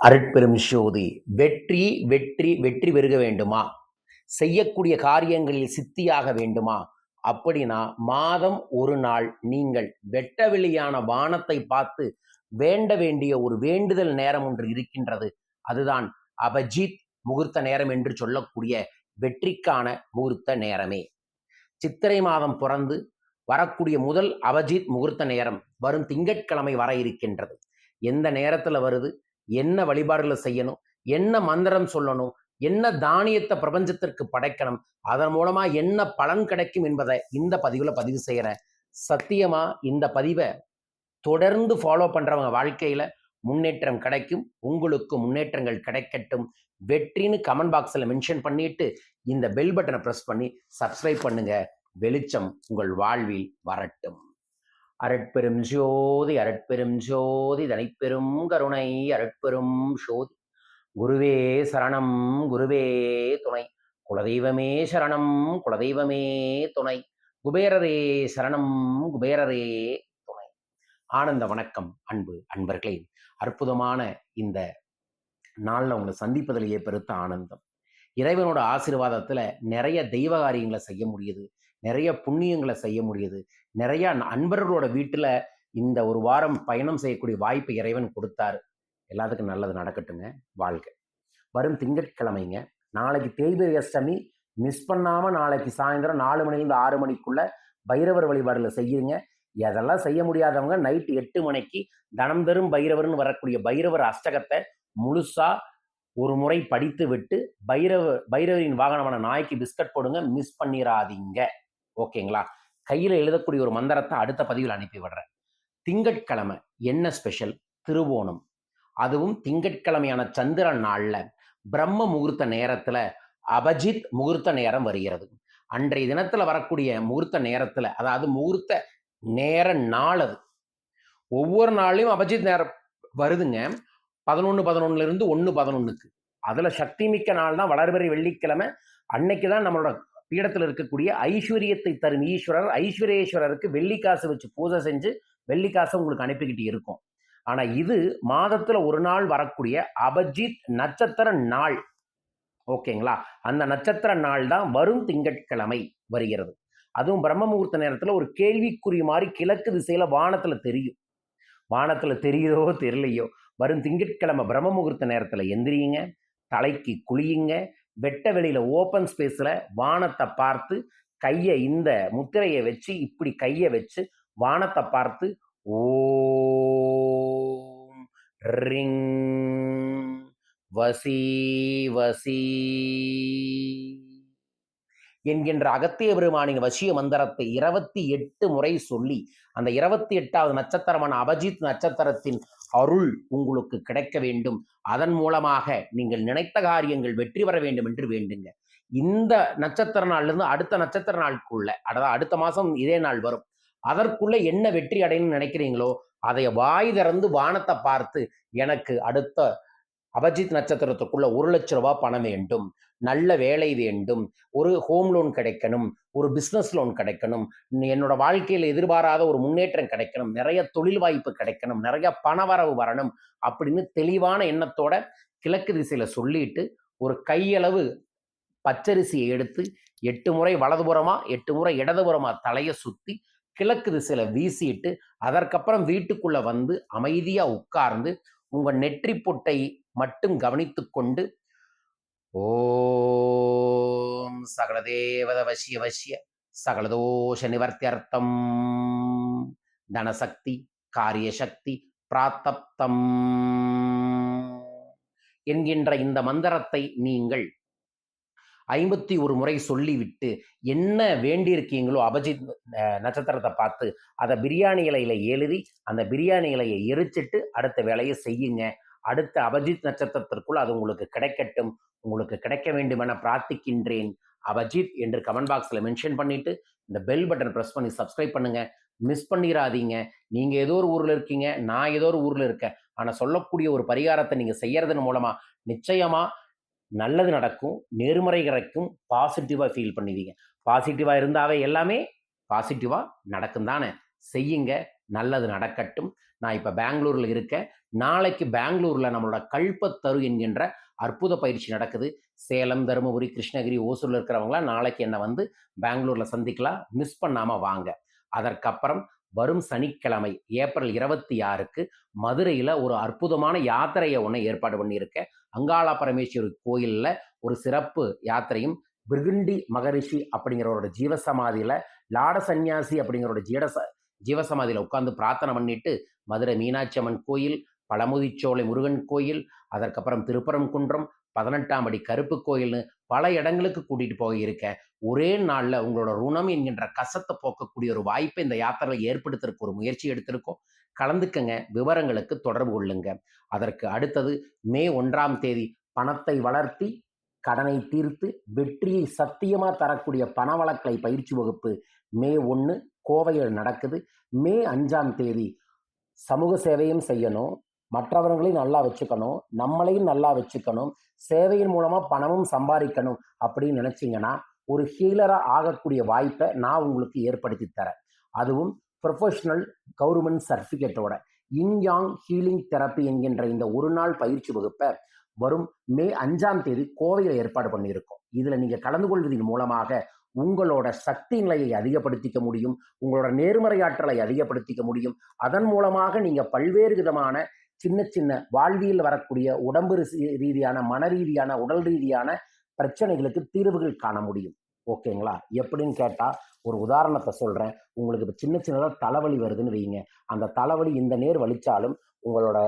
அருட்பெரும் ஜோதி வெற்றி வெற்றி வெற்றி பெருக வேண்டுமா? செய்யக்கூடிய காரியங்களில் சித்தியாக வேண்டுமா? அப்படின்னா மாதம் ஒரு நாள் நீங்கள் வெட்ட வெளியான வானத்தை பார்த்து வேண்ட வேண்டிய ஒரு வேண்டுதல் நேரம் ஒன்று இருக்கின்றது. அதுதான் அபஜித் முகூர்த்த நேரம் என்று சொல்லக்கூடிய வெற்றிக்கான முகூர்த்த நேரமே. சித்திரை மாதம் பிறந்து வரக்கூடிய முதல் அபஜித் முகூர்த்த நேரம் வரும் திங்கட்கிழமை வர இருக்கின்றது. எந்த நேரத்தில் வருது? என்ன வழிபாடுகளை செய்யணும்? என்ன மந்திரம் சொல்லணும்? என்ன தானியத்தை பிரபஞ்சத்திற்கு படைக்கணும்? அதன் மூலமா என்ன பலன் கிடைக்கும் என்பதை இந்த பதிவுல பதிவு செய்யறேன். சத்தியமா இந்த பதிவை தொடர்ந்து ஃபாலோ பண்றவங்க வாழ்க்கையில முன்னேற்றம் கிடைக்கும். உங்களுக்கு முன்னேற்றங்கள் கிடைக்கட்டும். வெற்றின்னு கமெண்ட் பாக்ஸில் மென்ஷன் பண்ணிட்டு இந்த பெல் பட்டனை ப்ரெஸ் பண்ணி சப்ஸ்கிரைப் பண்ணுங்க. வெளிச்சம் உங்கள் வாழ்வில் வரட்டும். அரட்பெரும் ஜோதி அரட்பெரும் ஜோதி தனிப்பெரும் கருணை அரட்பெரும் ஜோதி குருவே சரணம் குருவே துணை. குலதெய்வமே சரணம் குலதெய்வமே துணை. குபேரரே சரணம் குபேரரே துணை. ஆனந்த வணக்கம் அன்பு அன்பர்களே. அற்புதமான இந்த நாளில் உங்களை சந்திப்பதிலேயே பெருத்த ஆனந்தம். இறைவனோட ஆசீர்வாதத்தில் நிறைய தெய்வ காரியங்களை செய்ய முடியுது. நிறைய புண்ணியங்களை செய்ய முடியுது. நிறைய அன்பர்களோட வீட்டில் இந்த ஒரு வாரம் பயணம் செய்யக்கூடிய வாய்ப்பு இறைவன் கொடுத்தாரு. எல்லாத்துக்கும் நல்லது நடக்கட்டுங்க. வாழ்க. வரும் திங்கட்கிழமைங்க. நாளைக்கு தேய்பிரி அஷ்டமி. மிஸ் பண்ணாமல் நாளைக்கு சாயந்தரம் நாலு மணிலேருந்து ஆறு மணிக்குள்ள பைரவர் வழிபாடுல செய்யுங்க. அதெல்லாம் செய்ய முடியாதவங்க நைட்டு எட்டு மணிக்கு தனம் தரும் பைரவர்னு வரக்கூடிய பைரவர் அஷ்டகத்தை முழுசா ஒரு முறை படித்து விட்டு பைரவ பைரவரின் வாகனமான நாய்க்கு பிஸ்கட் போடுங்க. மிஸ் பண்ணிடாதீங்க ஓகேங்களா? கையில் எழுதக்கூடிய ஒரு மந்திரத்தை அடுத்த பதிவில் அனுப்பி விடுறேன். திங்கட்கிழமை என்ன ஸ்பெஷல் திருவோணம். அதுவும் திங்கட்கிழமையான சந்திர நாள்ல பிரம்ம முகூர்த்த நேரத்துல அபஜித் முகூர்த்த நேரம் வருகிறது. அன்றைய தினத்துல வரக்கூடிய முகூர்த்த நேரத்துல அதாவது முகூர்த்த நேர நாள் அது. ஒவ்வொரு நாள்லையும் அபஜித் நேரம் வருதுங்க. பதினொன்று பதினொன்னுல இருந்து ஒன்று பதினொன்றுக்கு அதுல சக்தி மிக்க நாள் தான் வளர்பெறி வெள்ளிக்கிழமை அன்னைக்கு தான் நம்மளோட பீடத்தில் இருக்கக்கூடிய ஐஸ்வர்யத்தை தரும் ஈஸ்வரர். ஐஸ்வர்யேஸ்வரருக்கு வெள்ளிக்காசு வச்சு பூஜை செஞ்சு வெள்ளிக்காசை உங்களுக்கு அனுப்பிக்கிட்டு இருக்கும். ஆனா இது மாதத்துல ஒரு நாள் வரக்கூடிய அபஜித் நட்சத்திர நாள். ஓகேங்களா? அந்த நட்சத்திர நாள் தான் வரும் திங்கட்கிழமை வருகிறது. அதுவும் பிரம்ம முகூர்த்த நேரத்துல ஒரு கேள்விக்குறி மாதிரி கிழக்கு திசையில வானத்துல தெரியும். வானத்துல தெரியுதோ தெரியலையோ? வரும் திங்கட்கிழமை பிரம்ம முகூர்த்த நேரத்துல எந்திரியுங்க தலைக்கு குளியுங்க வெட்ட வெளியில ஓப்பன் ஸ்பேஸ்ல வானத்தை பார்த்து கையை இந்த முத்திரையை வச்சு இப்படி கையை வச்சு வானத்தை பார்த்து ஓம் ரிங் வசி வசி என்கின்ற அகத்திய பெருமானின் வசிய மந்திரத்தை இருபத்தி எட்டு முறை சொல்லி அந்த இருபத்தி எட்டாவது நட்சத்திரமான அபஜித் நட்சத்திரத்தின் அருள் உங்களுக்கு கிடைக்க வேண்டும். அதன் மூலமாக நீங்கள் நினைத்த காரியங்கள் வெற்றி பெற வேண்டும் என்று வேண்டுங்க. இந்த நட்சத்திர நாள்லேருந்து அடுத்த நட்சத்திர நாளுக்குள்ள அதாவது அடுத்த மாதம் இதே நாள் வரும் அதற்குள்ளே என்ன வெற்றி அடையணும்னு நினைக்கிறீங்களோ அதை வாய் திறந்து வானத்தை பார்த்து எனக்கு அடுத்த அபஜித் நட்சத்திரத்துக்குள்ள ஒரு லட்ச ரூபா பணம் வேண்டும் நல்ல வேலை வேண்டும் ஒரு ஹோம் லோன் கிடைக்கணும் ஒரு பிஸ்னஸ் லோன் கிடைக்கணும் என்னோட வாழ்க்கையில் எதிர்பாராத ஒரு முன்னேற்றம் கிடைக்கணும் நிறைய தொழில் வாய்ப்பு கிடைக்கணும் நிறைய பணவரவு வரணும் அப்படின்னு தெளிவான எண்ணத்தோட கிழக்கு திசையில சொல்லிட்டு ஒரு கையளவு பச்சரிசியை எடுத்து எட்டு முறை வலதுபுறமா எட்டு முறை இடதுபுறமா தலையை சுத்தி கிழக்கு திசையில வீசிட்டு அதற்கப்புறம் வீட்டுக்குள்ள வந்து அமைதியா உட்கார்ந்து உங்க நெற்றி பொட்டை மட்டும் கவனித்து கொண்டு ஓம் சகலதேவத வசிய வசிய சகலதோஷ நிவர்த்தியர்த்தம் தனசக்தி காரியசக்தி பிராத்தப்தம் என்கின்ற இந்த மந்திரத்தை நீங்கள் ஐம்பத்தி ஒரு முறை சொல்லிவிட்டு என்ன வேண்டியிருக்கீங்களோ அபஜித் நட்சத்திரத்தை பார்த்து அதை பிரியாணி இலையில எழுதி அந்த பிரியாணி இலையை எரிச்சிட்டு அடுத்த வேலையை செய்யுங்க. அடுத்த அபஜித் நட்சத்திரத்திற்குள் அது உங்களுக்கு கிடைக்கட்டும் உங்களுக்கு கிடைக்க வேண்டும் என பிரார்த்திக்கின்றேன். அபஜித் என்று கமெண்ட் பாக்ஸில் மென்ஷன் பண்ணிட்டு இந்த பெல் பட்டன் ப்ரெஸ் பண்ணி சப்ஸ்கிரைப் பண்ணுங்க. மிஸ் பண்ணிடாதீங்க நீங்க ஏதோ ஒரு ஊர்ல இருக்கீங்க நான் ஏதோ ஒரு ஊர்ல இருக்கேன். ஆனால் சொல்லக்கூடிய ஒரு பரிகாரத்தை நீங்க செய்யறதன் மூலமா நிச்சயமா நல்லது நடக்கும் நேர்மறை கிடைக்கும் பாசிட்டிவாக ஃபீல் பண்ணுவீங்க. பாசிட்டிவாக இருந்தாவே எல்லாமே பாசிட்டிவாக நடக்கும் தானே செய்யுங்க. நல்லது நடக்கட்டும். நான் இப்போ பெங்களூரில் இருக்கேன். நாளைக்கு பெங்களூரில் நம்மளோட கல்பத்தரு என்கின்ற அற்புத பயிற்சி நடக்குது. சேலம் தருமபுரி கிருஷ்ணகிரி ஓசூரில் இருக்கிறவங்களாம் நாளைக்கு என்னை வந்து பெங்களூரில் சந்திக்கலாம். மிஸ் பண்ணாமல் வாங்க. அதற்கப்புறம் வரும் சனிக்கிழமை ஏப்ரல் இருபத்தி ஆறுக்கு மதுரையில் ஒரு அற்புதமான யாத்திரையை ஒன்று ஏற்பாடு பண்ணியிருக்கேன். அங்காள பரமேஸ்வரி கோயிலில் ஒரு சிறப்பு யாத்திரையும் பிருகுண்டி மகரிஷி அப்படிங்கிறவரோட ஜீவசமாதியில் லாட சந்நியாசி அப்படிங்கிறோட ஜீட ஜீவசமாதியில் உட்காந்து பிரார்த்தனை பண்ணிட்டு மதுரை மீனாட்சி அம்மன் கோயில் பழமுதிச்சோலை முருகன் கோயில் அதற்கப்புறம் திருப்பரங்குன்றம் பதினெட்டாம் அடி கருப்பு கோயில்னு பல இடங்களுக்கு கூட்டிட்டு போக இருக்க ஒரே நாளில் உங்களோட ருணம் என்கின்ற கசத்தை போக்கக்கூடிய ஒரு வாய்ப்பை இந்த யாத்திரையில் ஏற்படுத்துறதுக்கு ஒரு முயற்சி எடுத்திருக்கோம். கலந்துக்கங்க விவரங்களுக்கு தொடர்பு கொள்ளுங்க. அதற்கு அடுத்தது மே ஒன்றாம் தேதி பணத்தை வளர்த்தி கடனை தீர்த்து வெற்றியை சத்தியமாக தரக்கூடிய பண வழக்கலை பயிற்சி வகுப்பு மே ஒன்று கோவையில் நடக்குது. மே அஞ்சாம் தேதி சமூக சேவையும் செய்யணும். மற்றவர்களையும் நல்லா வச்சுக்கணும். நம்மளையும் நல்லா வச்சுக்கணும். சேவையின் மூலமா பணமும் சம்பாதிக்கணும் அப்படின்னு நினச்சிங்கன்னா ஒரு ஹீலரா ஆகக்கூடிய வாய்ப்பை நான் உங்களுக்கு ஏற்படுத்தி தரேன். அதுவும் ப்ரொஃபஷனல் கவர்மெண்ட் சர்டிஃபிகேட்டோட இன்யாங் ஹீலிங் தெரப்பி என்கின்ற இந்த ஒரு நாள் பயிற்சி வகுப்பை வரும் மே அஞ்சாம் தேதி கோவையில் ஏற்பாடு பண்ணியிருக்கோம். இதில் நீங்கள் கலந்து கொள்வதன் மூலமாக உங்களோட சக்தி நிலையை அதிகப்படுத்திக்க முடியும். உங்களோட நேர்மறையாற்றலை அதிகப்படுத்திக்க முடியும். அதன் மூலமாக நீங்க பல்வேறு விதமான சின்ன சின்ன வாழ்வியல் வரக்கூடிய உடம்பு ரீதியான மன ரீதியான உடல் ரீதியான பிரச்சனைகளுக்கு தீர்வுகள் காண முடியும். ஓகேங்களா? எப்படின்னு கேட்டா ஒரு உதாரணத்தை சொல்றேன். உங்களுக்கு இப்ப சின்ன சின்னதாக தலைவலி வருதுன்னு வைங்க. அந்த தலைவலி இந்த நேர் வலிச்சாலும் உங்களோட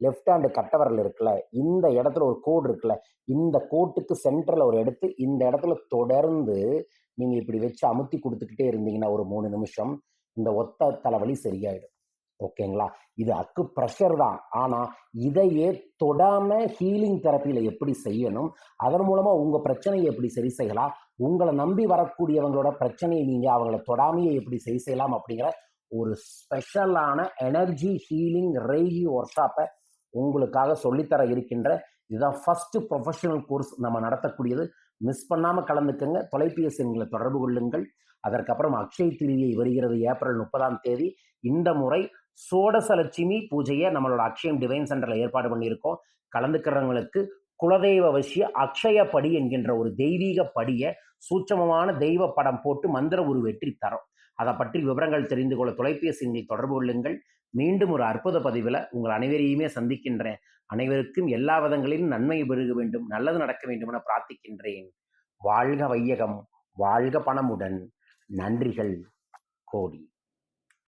லெஃப்ட் ஹேண்டு கட்டவரல் இருக்குல்ல இந்த இடத்துல ஒரு கோடு இருக்குல்ல இந்த கோட்டுக்கு சென்டரில் ஒரு எடுத்து இந்த இடத்துல தொடர்ந்து நீங்க இப்படி வச்சு அமுத்தி கொடுத்துக்கிட்டே இருந்தீங்கன்னா ஒரு மூணு நிமிஷம் இந்த ஒத்த தலைவலி சரியாயிடும். ஓகேங்களா? இது அக்கு ப்ரெஷர் தான். ஆனா இதையே தொடாம ஹீலிங் தெரப்பியில எப்படி செய்யணும்? அதன் மூலமா உங்க பிரச்சனையை எப்படி சரி செய்யலாம்? உங்களை நம்பி வரக்கூடியவங்களோட பிரச்சனையை நீங்க அவங்கள தொடாமையே எப்படி சரி செய்யலாம் அப்படிங்கிற ஒரு ஸ்பெஷலான எனர்ஜி ஹீலிங் ரெய்கி ஒர்க் ஷாப்பை உங்களுக்காக சொல்லித்தர இருக்கின்ற இதுதான் ஃபர்ஸ்ட் ப்ரொஃபஷனல் கோர்ஸ் நம்ம நடத்தக்கூடியது. மிஸ் பண்ணாமல் கலந்துக்கங்க. தொலைபேசி எண்களை தொடர்பு கொள்ளுங்கள். அதற்கப்புறம் அக்ஷய திருதியை வருகிறது ஏப்ரல் முப்பதாம் தேதி. இந்த முறை சோடசலட்சுமி பூஜையை நம்மளோட அக்ஷயம் டிவைன் சென்டரில் ஏற்பாடு பண்ணியிருக்கோம். கலந்துக்கிறவங்களுக்கு குலதெய்வ வசிய அக்ஷய படி என்கின்ற ஒரு தெய்வீக படியை சூட்சமமான தெய்வ படம் போட்டு மந்திர ஒரு வெற்றி தரும் அதை பற்றி விவரங்கள் தெரிந்து கொள்ள தொலைபேசி எண்ணை தொடர்பு கொள்ளுங்கள். மீண்டும் ஒரு அற்புத பதிவில் உங்கள் அனைவரையுமே சந்திக்கின்றேன். அனைவருக்கும் எல்லா விதங்களிலும் நன்மை பெருக வேண்டும் நல்லது நடக்க வேண்டும் என பிரார்த்திக்கின்றேன். வாழ்க வையகம் வாழ்க பணமுடன். நன்றிகள் கோடி.